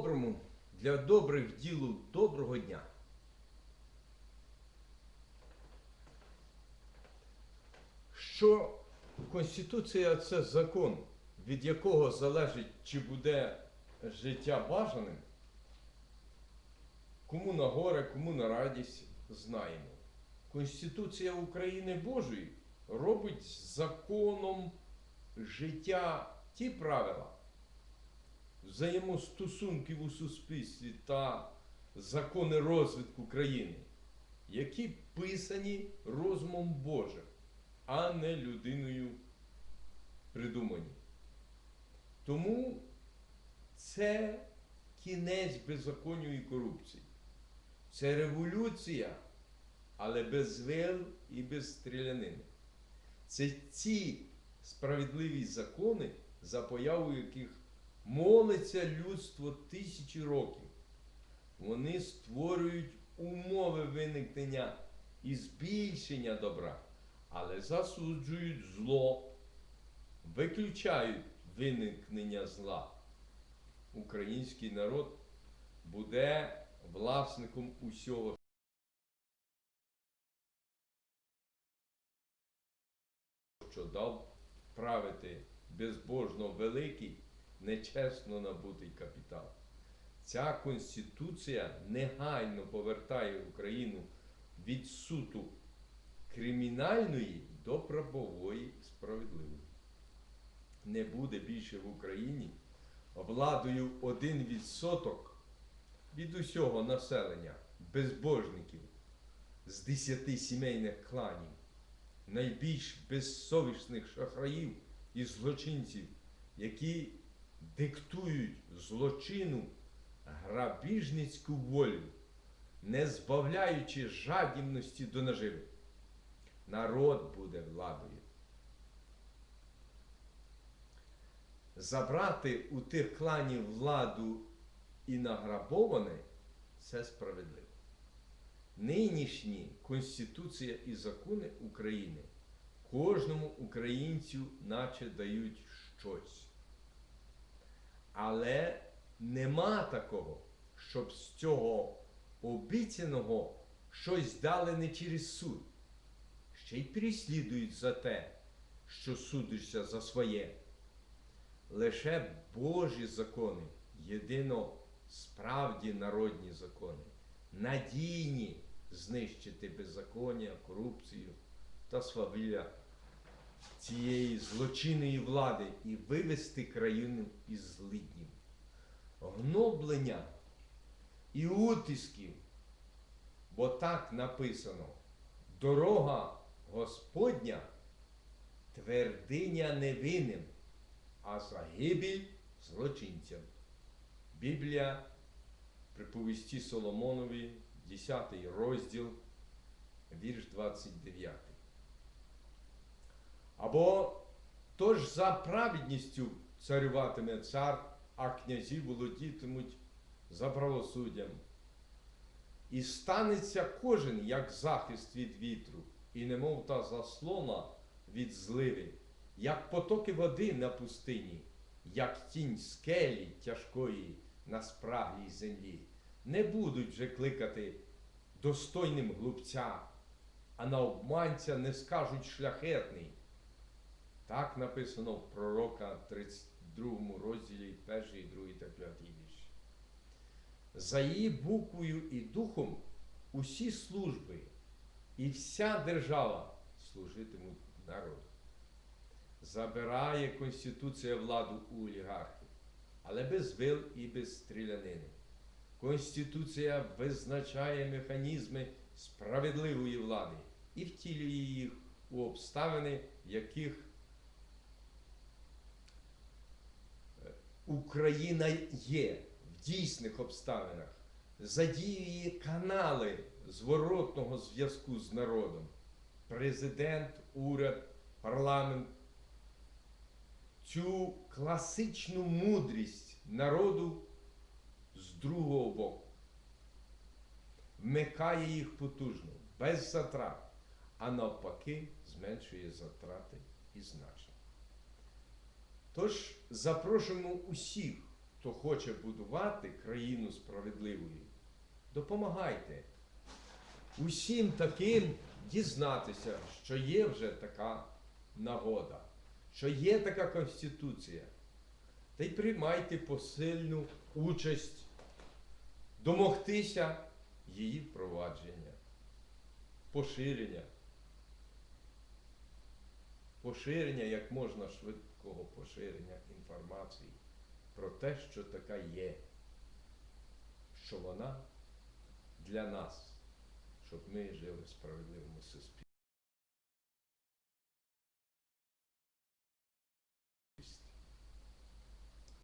доброму, для добрих ділу доброго дня. Що Конституція це закон, від якого залежить, чи буде життя бажаним, кому на горе, кому на радість, знаємо. Конституція України Божої робить законом життя ті правила, взаємостосунків у суспільстві та закони розвитку країни, які писані розумом Божим, а не людиною придумані. Тому це кінець беззаконню і корупції. Це революція, але без вил і без стрілянини. Це ці справедливі закони, за появою яких молиться людство тисячі років. Вони створюють умови виникнення і збільшення добра, але засуджують зло, виключають виникнення зла. Український народ буде власником усього. Що дав правити безбожно великий, нечесно набутий капітал. Ця конституція негайно повертає Україну від суту кримінальної до правової справедливої. Не буде більше в Україні владою один відсоток від усього населення, безбожників з десяти сімейних кланів, найбільш безсовісних шахраїв і злочинців, які диктують злочину грабіжницьку волю, не збавляючи жадібності до наживи. Народ буде владою. Забрати у тих кланів владу і награбоване це справедливо. Нинішні Конституція і закони України кожному українцю наче дають щось. Але нема такого, щоб з цього обіцяного щось дали не через суд. Ще й переслідують за те, що судишся за своє. Лише Божі закони, єдино справді народні закони, надійні знищити беззаконня, корупцію та свавілля цієї злочинної влади і вивести країну із злиднів. Гноблення і утисків, бо так написано, дорога Господня твердиня невинним, а загибель злочинцям. Біблія приповісті Соломонові, 10 розділ, вірш 29. Або тож за праведністю царюватиме цар, а князі володітимуть за правосуддям. І станеться кожен як захист від вітру, і немов та заслона від зливи, як потоки води на пустині, як тінь скелі тяжкої на спраглій землі. Не будуть же кликати достойним глупця, а на обманця не скажуть шляхетний. Так написано в пророка 32 розділі 1, 2 та 5 вірш. За її буквою і духом усі служби і вся держава служитимуть народу. Забирає Конституція владу у олігархів, але без вил і без стрілянини. Конституція визначає механізми справедливої влади і втілює їх у обставини, в яких Україна є в дійсних обставинах, задіює канали зворотного зв'язку з народом. Президент, уряд, парламент. Цю класичну мудрість народу з другого боку. Вмикає їх потужно, без затрат, а навпаки, зменшує затрати і значення. Тож запрошуємо усіх хто хоче будувати країну справедливою, допомагайте усім таким дізнатися, що є вже така нагода, що є така конституція. Та й приймайте посильну участь, домогтися її впровадження, поширення. Поширення як можна швидкого поширення інформації про те, що така є, що вона для нас, щоб ми жили в справедливому суспільстві.